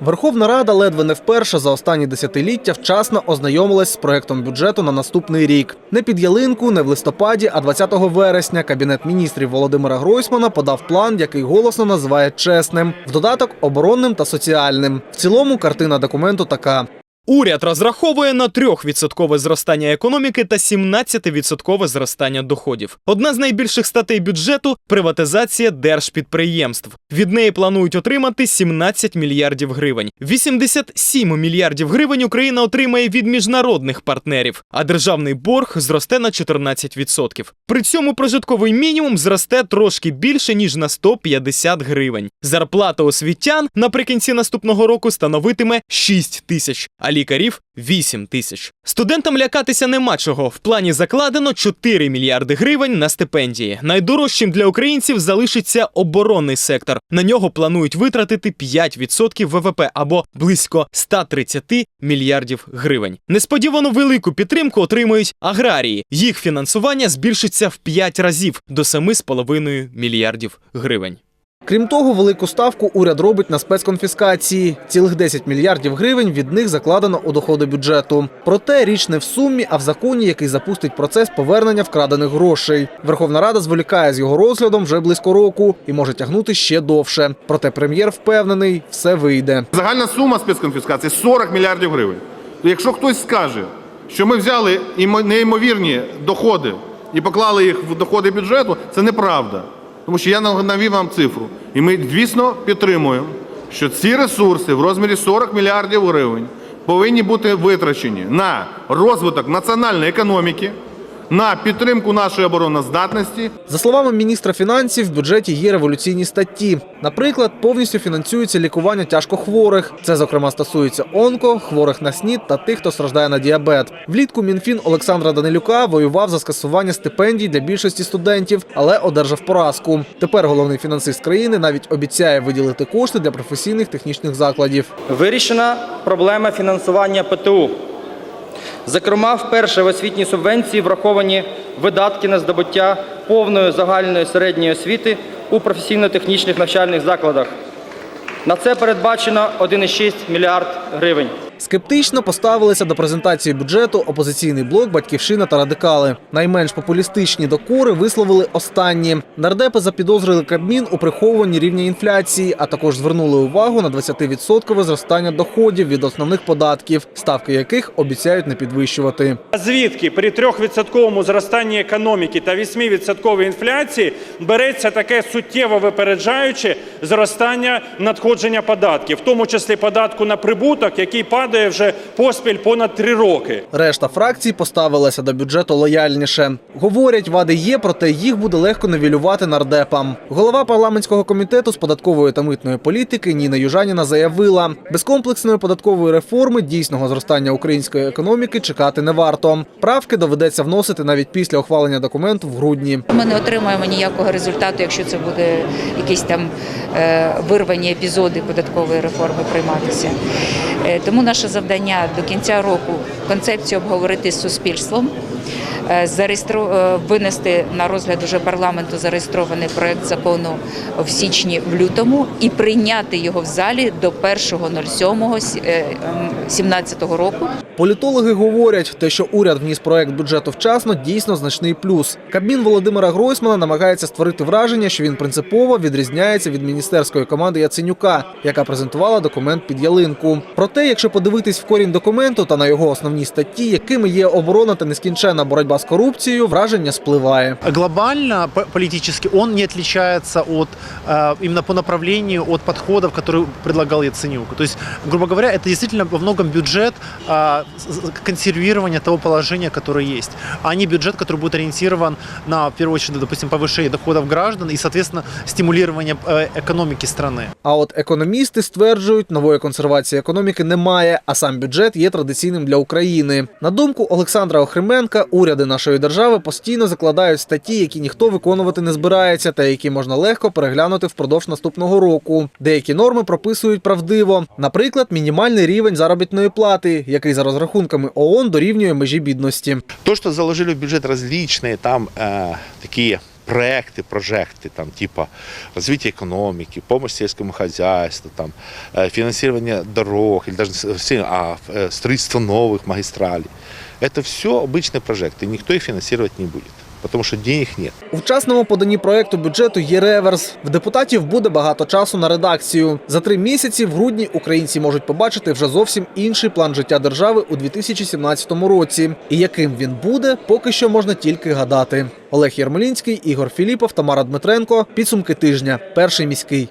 Верховна Рада ледве не вперше за останні десятиліття вчасно ознайомилась з проектом бюджету на наступний рік. Не під ялинку, не в листопаді, а 20 вересня кабінет міністрів Володимира Гройсмана подав план, який голосно називає чесним, в додаток оборонним та соціальним. В цілому картина документу така. Уряд розраховує на 3% зростання економіки та 17% зростання доходів. Одна з найбільших статей бюджету приватизація держпідприємств. Від неї планують отримати 17 мільярдів гривень. 87 мільярдів гривень Україна отримає від міжнародних партнерів, а державний борг зросте на 14%. При цьому прожитковий мінімум зросте трошки більше ніж на 150 гривень. Зарплата освітян наприкінці наступного року становитиме 6 тисяч, а лікарів 8 тисяч. Студентам лякатися нема чого. В плані закладено 4 мільярди гривень на стипендії. Найдорожчим для українців залишиться оборонний сектор. На нього планують витратити 5% ВВП або близько 130 мільярдів гривень. Несподівано велику підтримку отримують аграрії. Їх фінансування збільшиться в 5 разів до 7,5 мільярдів гривень. Крім того, велику ставку уряд робить на спецконфіскації. Цілих 10 мільярдів гривень від них закладено у доходи бюджету. Проте річ не в сумі, а в законі, який запустить процес повернення вкрадених грошей. Верховна Рада зволікає з його розглядом вже близько року і може тягнути ще довше. Проте прем'єр впевнений, все вийде. Загальна сума спецконфіскації 40 мільярдів гривень. Якщо хтось скаже, що ми взяли неймовірні доходи і поклали їх в доходи бюджету, це неправда. Тому що я нав- навів вам цифру. І ми, звісно, підтримуємо, що ці ресурси в розмірі 40 мільярдів гривень повинні бути витрачені на розвиток національної економіки, на підтримку нашої обороноздатності За словами міністра фінансів, в бюджеті є революційні статті. Наприклад, повністю фінансується лікування тяжкохворих. Це, зокрема, стосується онко, хворих на СНІД та тих, хто страждає на діабет. Влітку Мінфін Олександра Данилюка воював за скасування стипендій для більшості студентів, але одержав поразку. Тепер головний фінансист країни навіть обіцяє виділити кошти для професійних технічних закладів. Вирішена проблема фінансування ПТУ. Зокрема, вперше в освітній субвенції враховані видатки на здобуття повної загальної середньої освіти у професійно-технічних навчальних закладах. На це передбачено 1,6 мільярд гривень. Скептично поставилися до презентації бюджету опозиційний блок, батьківщина та радикали. Найменш популістичні докори висловили останні. Нардепи запідозрили Кабмін у приховуванні рівня інфляції, а також звернули увагу на 20% зростання доходів від основних податків, ставки яких обіцяють не підвищувати. Звідки при 3% зростанні економіки та 8% інфляції береться таке суттєво випереджаюче зростання надходження податків, в тому числі податку на прибуток, який падає вже поспіль понад 3 роки. Решта фракцій поставилася до бюджету лояльніше. Говорять, вади є, проте їх буде легко невілювати нардепам. Голова парламентського комітету з податкової та митної політики Ніна Южаніна заявила, без комплексної податкової реформи дійсного зростання української економіки чекати не варто. Правки доведеться вносити навіть після ухвалення документу в грудні. Ми не отримаємо ніякого результату, якщо це буде якісь там е, вирвані епізоди податкової реформи прийматися. Е, Тому наше завдання до кінця року концепцію обговорити з суспільством. е, е, винести на розгляд уже парламенту зареєстрований проект закону в січні в лютому і прийняти його в залі до 1.07.17 року. Політологи говорять, те, що уряд вніс проект бюджету вчасно, дійсно значний плюс. Кабмін Володимира Гройсмана намагається створити враження, що він принципово відрізняється від міністерської команди Яценюка, яка презентувала документ під ялинку. Проте, якщо подивитись в корінь документу та на його основні статті, якими є оборона та нескінченна боротьба з корупцією, враження спливає. глобально по- политически он не отличается от э, именно по направлению от подходов, которые предлагал Яценюк. То есть, грубо говоря, это действительно во многом бюджет э, с- с- консервирования того положения, которое есть, а не бюджет, который будет ориентирован на, в первую очередь, допустим, повышение доходов граждан и, соответственно, стимулирование э, экономики страны. А от економісти стверджують, нової консервації економіки немає, а сам бюджет є традиційним для України. На думку Олександра Охрименка, уряди нашої держави постійно закладають статті, які ніхто виконувати не збирається, та які можна легко переглянути впродовж наступного року. Деякі норми прописують правдиво, наприклад, мінімальний рівень заробітної плати, який за розрахунками ООН дорівнює межі бідності. То, что заложили в бюджет различные там э, такие проекты, прожекты, там, типа развитие экономики, помощь сельскому хозяйству, там, э, финансирование дорог, или даже не все, а э, строительство новых магистралей. Это все обычные прожекты, никто их финансировать не будет, потому що денег нет. У вчасному поданні проекту бюджету є реверс. В депутатів буде багато часу на редакцію. За три місяці в грудні українці можуть побачити вже зовсім інший план життя держави у 2017 році. І яким він буде, поки що можна тільки гадати. Олег Єрмолінський, Ігор Філіпов, Тамара Дмитренко. Підсумки тижня. Перший міський.